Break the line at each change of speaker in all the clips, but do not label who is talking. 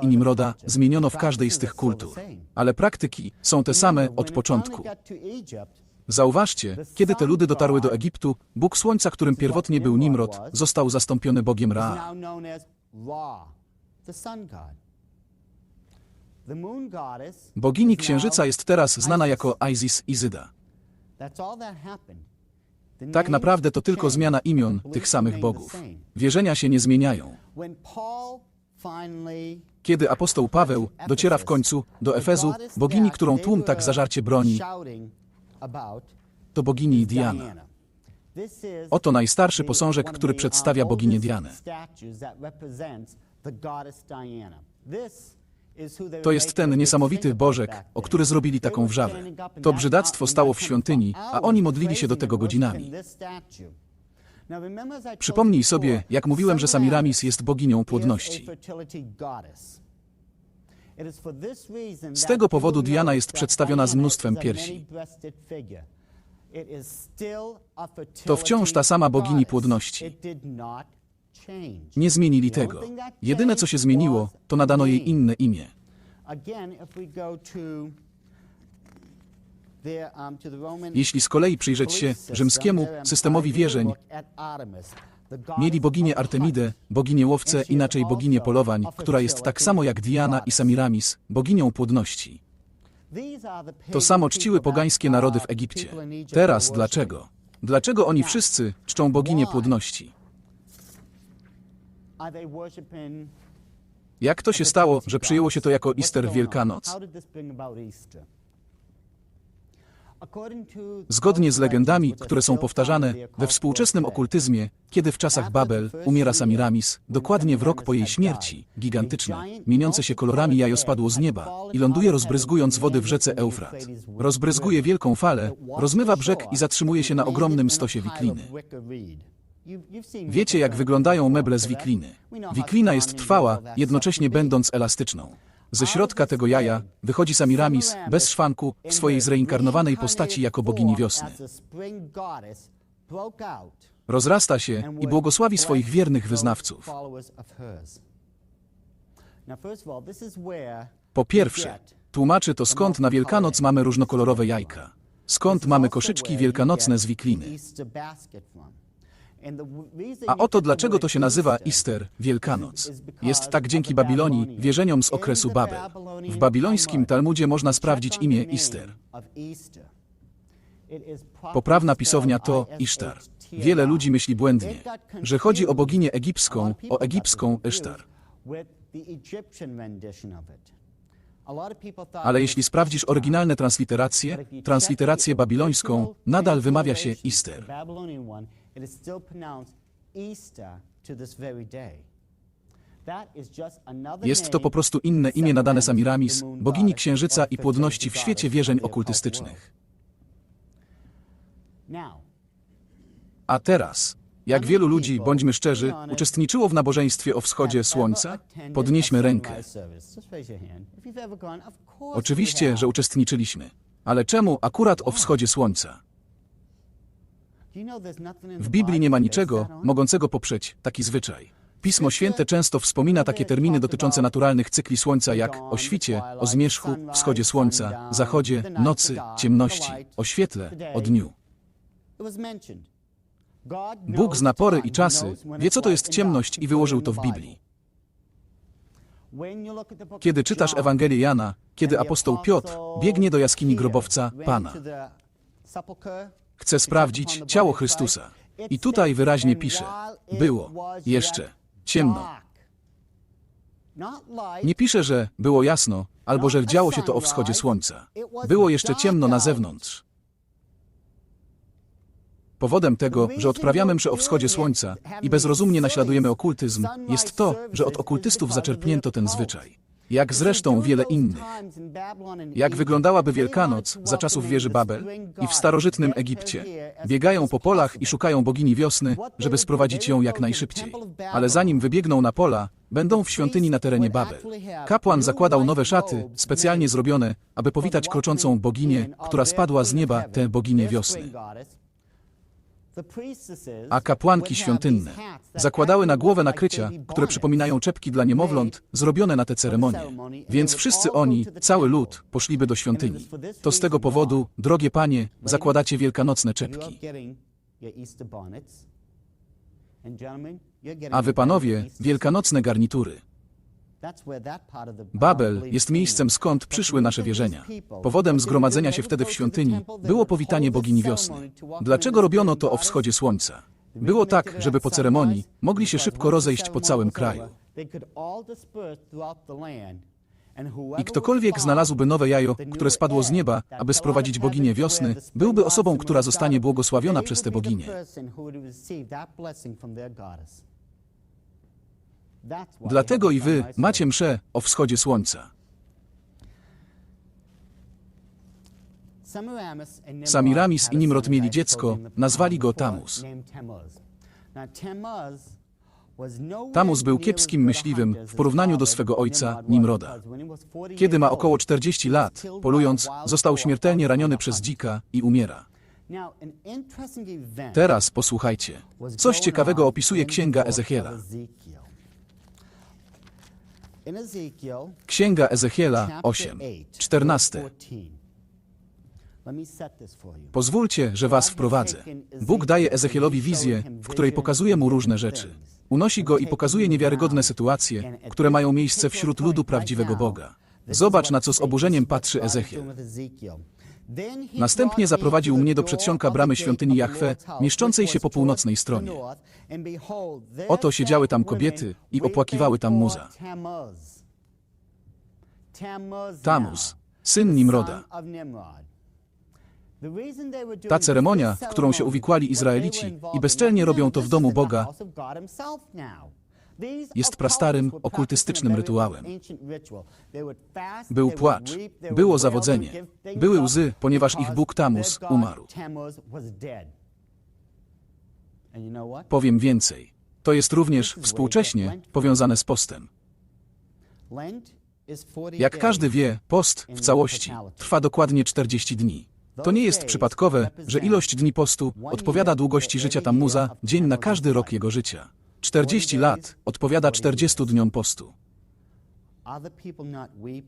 i Nimroda zmieniono w każdej z tych kultur. Ale praktyki są te same od początku. Zauważcie, kiedy te ludy dotarły do Egiptu, Bóg Słońca, którym pierwotnie był Nimrod, został zastąpiony Bogiem Ra. Bogini Księżyca jest teraz znana jako Isis Izyda. Tak naprawdę to tylko zmiana imion tych samych bogów. Wierzenia się nie zmieniają. Kiedy apostoł Paweł dociera w końcu do Efezu, bogini, którą tłum tak zażarcie broni, to bogini Diana. Oto najstarszy posążek, który przedstawia boginię Dianę. To jest ten niesamowity bożek, o który zrobili taką wrzawę. To brzydactwo stało w świątyni, a oni modlili się do tego godzinami. Przypomnij sobie, jak mówiłem, że Samiramis jest boginią płodności. Z tego powodu Diana jest przedstawiona z mnóstwem piersi. To wciąż ta sama bogini płodności. Nie zmienili tego. Jedyne, co się zmieniło, to nadano jej inne imię. Jeśli z kolei przyjrzeć się rzymskiemu systemowi wierzeń, mieli boginię Artemidę, boginię łowcę, inaczej boginię polowań, która jest tak samo jak Diana i Samiramis, boginią płodności. To samo czciły pogańskie narody w Egipcie. Teraz dlaczego? Dlaczego oni wszyscy czczą boginię płodności? Jak to się stało, że przyjęło się to jako Easter Wielkanoc? Zgodnie z legendami, które są powtarzane we współczesnym okultyzmie, kiedy w czasach Babel umiera Samiramis, dokładnie w rok po jej śmierci, gigantyczne, mieniące się kolorami jajo spadło z nieba i ląduje rozbryzgując wody w rzece Eufrat. Rozbryzguje wielką falę, rozmywa brzeg i zatrzymuje się na ogromnym stosie wikliny. Wiecie, jak wyglądają meble z wikliny. Wiklina jest trwała, jednocześnie będąc elastyczną. Ze środka tego jaja wychodzi Samiramis bez szwanku w swojej zreinkarnowanej postaci jako bogini wiosny. Rozrasta się i błogosławi swoich wiernych wyznawców. Po pierwsze, tłumaczy to skąd na Wielkanoc mamy różnokolorowe jajka. Skąd mamy koszyczki wielkanocne z wikliny. A oto dlaczego to się nazywa Easter, Wielkanoc. Jest tak dzięki Babilonii, wierzeniom z okresu Babel. W babilońskim Talmudzie można sprawdzić imię Easter. Poprawna pisownia to Isztar. Wiele ludzi myśli błędnie, że chodzi o boginię egipską, o egipską Isztar. Ale jeśli sprawdzisz oryginalne transliteracje, transliterację babilońską, nadal wymawia się Easter.
It is still pronounced Easter to this very day.
Jest to po prostu inne imię nadane Samiramis, bogini księżyca i płodności w świecie wierzeń okultystycznych. A teraz, jak wielu ludzi, bądźmy szczerzy, uczestniczyło w nabożeństwie o wschodzie słońca? Podnieśmy rękę. Oczywiście, że uczestniczyliśmy. Ale czemu akurat o wschodzie słońca? W Biblii nie ma niczego mogącego poprzeć taki zwyczaj. Pismo Święte często wspomina takie terminy dotyczące naturalnych cykli Słońca jak o świcie, o zmierzchu, wschodzie Słońca, zachodzie, nocy, ciemności, o świetle, o dniu. Bóg zna pory i czasy, wie co to jest ciemność i wyłożył to w Biblii. Kiedy czytasz Ewangelię Jana, kiedy apostoł Piotr biegnie do jaskini grobowca Pana, chce sprawdzić ciało Chrystusa. I tutaj wyraźnie pisze, było jeszcze ciemno. Nie pisze, że było jasno, albo że działo się to o wschodzie słońca. Było jeszcze ciemno na zewnątrz. Powodem tego, że odprawiamy mszę o wschodzie słońca i bezrozumnie naśladujemy okultyzm, jest to, że od okultystów zaczerpnięto ten zwyczaj. Jak zresztą wiele innych. Jak wyglądałaby Wielkanoc za czasów wieży Babel i w starożytnym Egipcie? Biegają po polach i szukają bogini wiosny, żeby sprowadzić ją jak najszybciej. Ale zanim wybiegną na pola, będą w świątyni na terenie Babel. Kapłan zakładał nowe szaty, specjalnie zrobione, aby powitać kroczącą boginię, która spadła z nieba, tę boginię wiosny. A kapłanki świątynne zakładały na głowę nakrycia, które przypominają czepki dla niemowląt, zrobione na te ceremonie. Więc wszyscy oni, cały lud, poszliby do świątyni. To z tego powodu, drogie panie, zakładacie wielkanocne czepki. A wy panowie, wielkanocne garnitury. Babel jest miejscem skąd przyszły nasze wierzenia. Powodem zgromadzenia się wtedy w świątyni było powitanie bogini wiosny. Dlaczego robiono to o wschodzie słońca? Było tak, żeby po ceremonii mogli się szybko rozejść po całym kraju. I ktokolwiek znalazłby nowe jajo, które spadło z nieba, aby sprowadzić boginię wiosny, byłby osobą, która zostanie błogosławiona przez tę boginię. Dlatego i wy macie mszę o wschodzie słońca. Samiramis i Nimrod mieli dziecko, nazwali go Tamuz. Tamuz był kiepskim myśliwym w porównaniu do swego ojca, Nimroda.
because when he was 40
Kiedy ma około
old,
40
he was
lat, polując, został śmiertelnie raniony przez dzika i umiera. Teraz posłuchajcie. Coś ciekawego opisuje księga Ezechiela. Księga Ezechiela
chapter
8,
8,
14.
verse 14. Let me set this for you.
Pozwólcie, że was wprowadzę. Bóg daje Ezechielowi wizję, w której pokazuje mu różne rzeczy. Unosi go i pokazuje niewiarygodne sytuacje, które mają miejsce wśród ludu prawdziwego Boga. Zobacz, na co z oburzeniem patrzy Ezechiel. Następnie zaprowadził mnie do przedsionka bramy świątyni Jahwe, mieszczącej się po północnej stronie. Oto siedziały tam kobiety i opłakiwały tam muza. Tamuz, syn Nimroda.
Ta ceremonia, w którą się uwikłali Izraelici i bezczelnie robią to w domu Boga,
jest prastarym, okultystycznym rytuałem. Był płacz, było zawodzenie, były łzy, ponieważ ich Bóg Tamuz umarł. Powiem więcej. To jest również współcześnie powiązane z postem. Jak każdy wie, post w całości trwa dokładnie 40 dni. To nie jest przypadkowe, że ilość dni postu odpowiada długości życia Tammuza dzień na każdy rok jego życia. 40 lat odpowiada 40 dniom postu.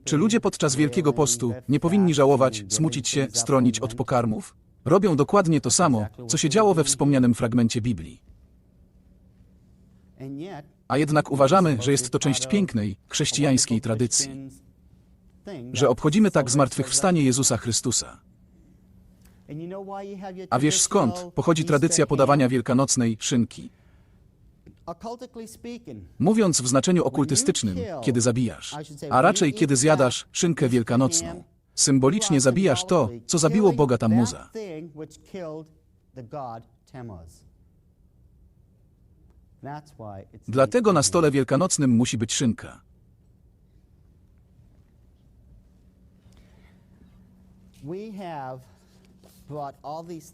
Czy ludzie podczas Wielkiego Postu nie powinni żałować, smucić się, stronić od pokarmów? Robią dokładnie to samo, co się działo we wspomnianym fragmencie Biblii. A jednak uważamy, że jest to część pięknej, chrześcijańskiej tradycji, że obchodzimy tak zmartwychwstanie Jezusa Chrystusa. A wiesz skąd pochodzi tradycja podawania wielkanocnej szynki? Mówiąc w znaczeniu okultystycznym, kiedy zabijasz, a raczej kiedy zjadasz szynkę wielkanocną, symbolicznie zabijasz to, co zabiło Boga Tammuza. Dlatego na stole wielkanocnym musi być szynka.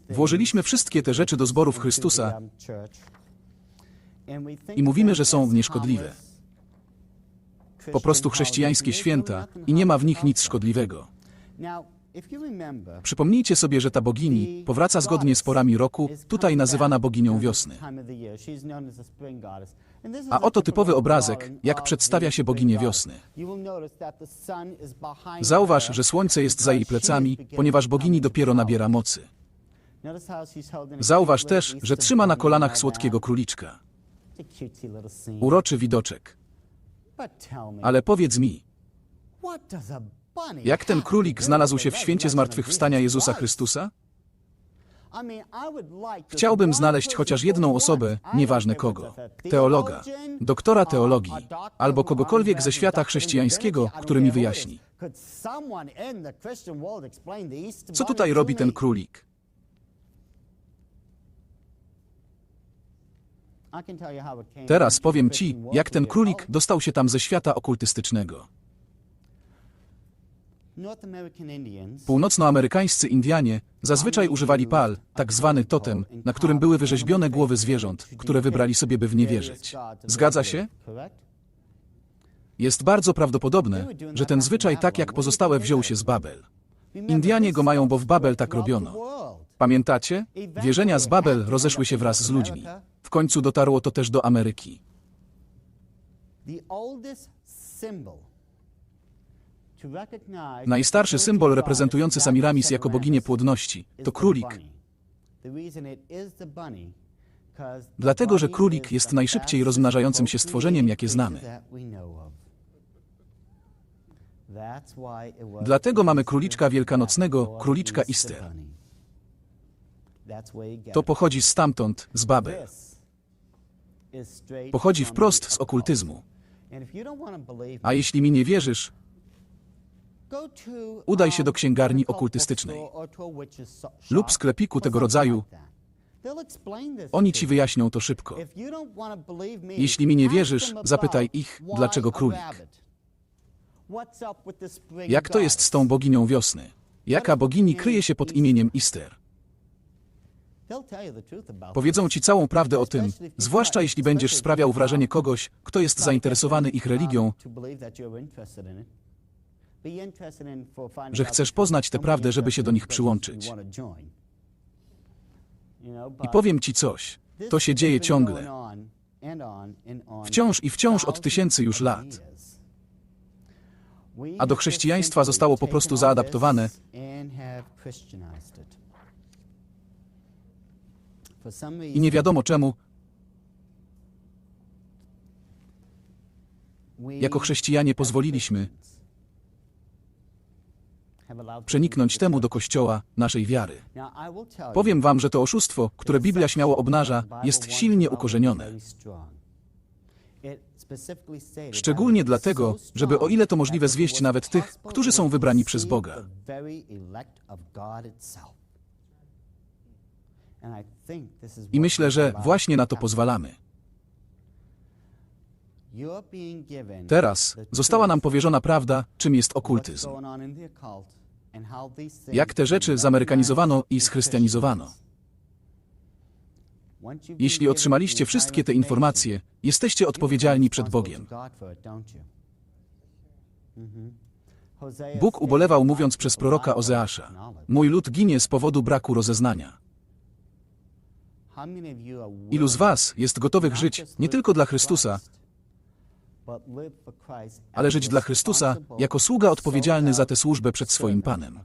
Włożyliśmy wszystkie te rzeczy do zborów Chrystusa i mówimy, że są nieszkodliwe. Po prostu chrześcijańskie święta i nie ma w nich nic szkodliwego. Przypomnijcie sobie, że ta bogini powraca zgodnie z porami roku, tutaj nazywana boginią wiosny. A oto typowy obrazek, jak przedstawia się boginię wiosny. Zauważ, że słońce jest za jej plecami, ponieważ bogini dopiero nabiera mocy. Zauważ też, że trzyma na kolanach słodkiego króliczka. Uroczy widoczek. Ale powiedz mi, jak ten królik znalazł się w święcie zmartwychwstania Jezusa Chrystusa? Chciałbym znaleźć chociaż jedną osobę, nieważne kogo, teologa, doktora teologii, albo kogokolwiek ze świata chrześcijańskiego, który mi wyjaśni. Co tutaj robi ten królik? Teraz powiem ci, jak ten królik dostał się tam ze świata okultystycznego. Północnoamerykańscy Indianie zazwyczaj używali pal, tak zwany totem, na którym były wyrzeźbione głowy zwierząt, które wybrali sobie, by w nie wierzyć. Zgadza się? Jest bardzo prawdopodobne, że ten zwyczaj tak jak pozostałe wziął się z Babel. Indianie go mają, bo w Babel tak robiono. Pamiętacie? Wierzenia z Babel rozeszły się wraz z ludźmi. W końcu dotarło to też do Ameryki. Najstarszy symbol reprezentujący Samiramis jako boginię płodności to królik. Dlatego, że królik jest najszybciej rozmnażającym się stworzeniem, jakie znamy. Dlatego mamy króliczka wielkanocnego, króliczka
Easter
To pochodzi stamtąd, z Babel. Pochodzi wprost z okultyzmu. A jeśli mi nie wierzysz, udaj się do księgarni okultystycznej lub sklepiku tego rodzaju. Oni ci wyjaśnią to szybko. Jeśli mi nie wierzysz, zapytaj ich, dlaczego królik. Jak to jest z tą boginią wiosny? Jaka bogini kryje się pod imieniem Easter? Powiedzą ci całą prawdę o tym, zwłaszcza jeśli będziesz sprawiał wrażenie kogoś, kto jest zainteresowany ich religią, że chcesz poznać tę prawdę, żeby się do nich przyłączyć. I powiem ci coś, to się dzieje ciągle. Wciąż i wciąż od tysięcy już lat.
A do chrześcijaństwa zostało po prostu zaadaptowane.
I nie wiadomo czemu, jako chrześcijanie pozwoliliśmy przeniknąć temu do kościoła naszej wiary. Powiem wam, że to oszustwo, które Biblia śmiało obnaża, jest silnie ukorzenione. Szczególnie dlatego, żeby o ile to możliwe zwieść nawet tych, którzy są wybrani przez Boga. I myślę, że właśnie na to pozwalamy. Teraz została nam powierzona prawda, czym jest okultyzm. Jak te rzeczy zamerykanizowano i schrystianizowano. Jeśli otrzymaliście wszystkie te informacje, jesteście odpowiedzialni przed Bogiem. Bóg ubolewał mówiąc przez proroka Ozeasza: Mój lud ginie z powodu braku rozeznania. Ilu z was jest gotowych żyć nie tylko dla Chrystusa, ale żyć dla Chrystusa jako sługa odpowiedzialny za tę służbę przed swoim Panem?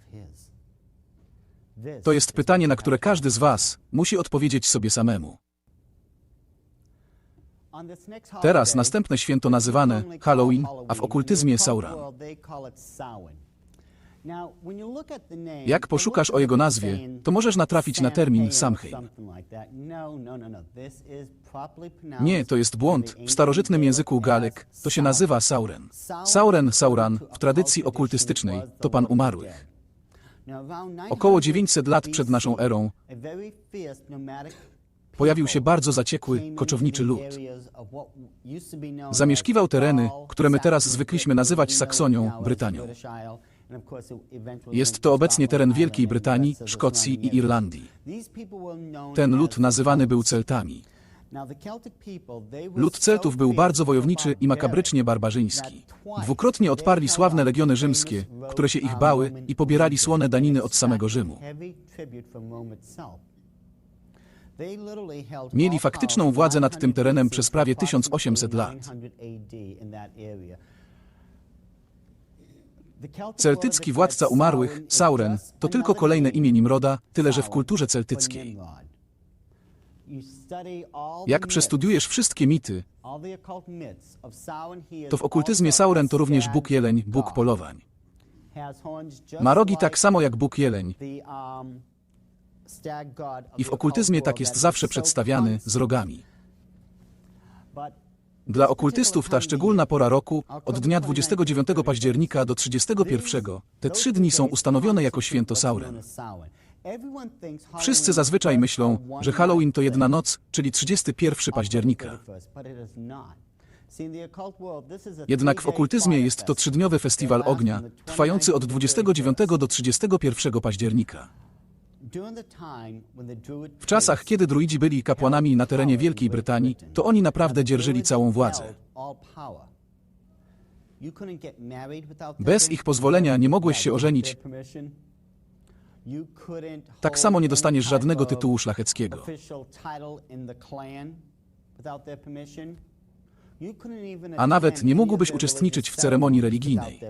To jest pytanie, na które każdy z was musi odpowiedzieć sobie samemu. Teraz następne święto nazywane Halloween, a w okultyzmie Sauron. Jak poszukasz o jego nazwie, to możesz natrafić na termin Samhain. Nie, to jest błąd. W starożytnym języku Galek to się nazywa Sauren. Sauren, Sauran w tradycji okultystycznej to pan umarłych. Około 900 lat przed naszą erą pojawił się bardzo zaciekły, koczowniczy lud. Zamieszkiwał tereny, które my teraz zwykliśmy nazywać Saksonią, Brytanią. Jest to obecnie teren Wielkiej Brytanii, Szkocji i Irlandii. Ten lud nazywany był Celtami. Lud Celtów był bardzo wojowniczy i makabrycznie barbarzyński. Dwukrotnie odparli sławne legiony rzymskie, które się ich bały i pobierali słone daniny od samego Rzymu. Mieli faktyczną władzę nad tym terenem przez prawie 1800 lat. Celtycki władca umarłych, Sauren, to tylko kolejne imię Nimroda, tyle że w kulturze celtyckiej. Jak przestudiujesz wszystkie mity, to w okultyzmie Sauren to również Bóg Jeleń, Bóg polowań. Ma rogi tak samo jak Bóg Jeleń i w okultyzmie tak jest zawsze przedstawiany z rogami. Dla okultystów ta szczególna pora roku, od dnia 29 października do 31, te trzy dni są ustanowione jako święto Sauren. Wszyscy zazwyczaj myślą, że Halloween to jedna noc, czyli 31 października. Jednak w okultyzmie jest to trzydniowy festiwal ognia, trwający od 29 do 31 października. W czasach, kiedy druidzi byli kapłanami na terenie Wielkiej Brytanii, to oni naprawdę dzierżyli całą władzę. Bez ich pozwolenia nie mogłeś się ożenić, Tak samo nie dostaniesz żadnego tytułu szlacheckiego. A nawet nie mógłbyś uczestniczyć w ceremonii religijnej.